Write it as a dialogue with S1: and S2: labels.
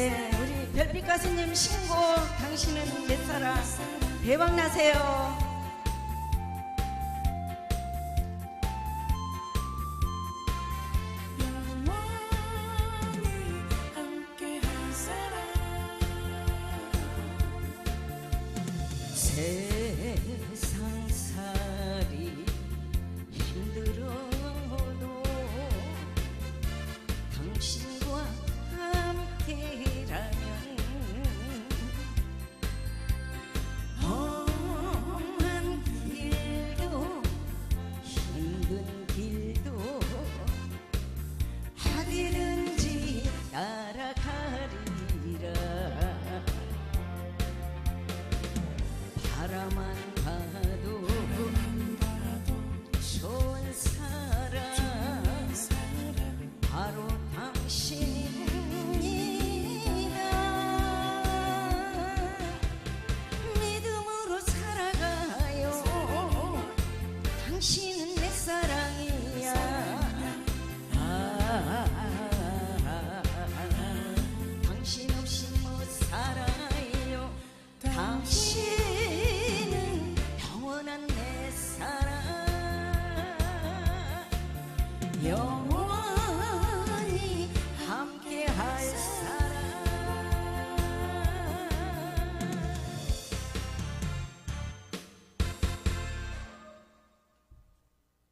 S1: 네, 우리 별빛 가수님 신곡 당신은 몇 사람 대박 나세요. Hey. Yo.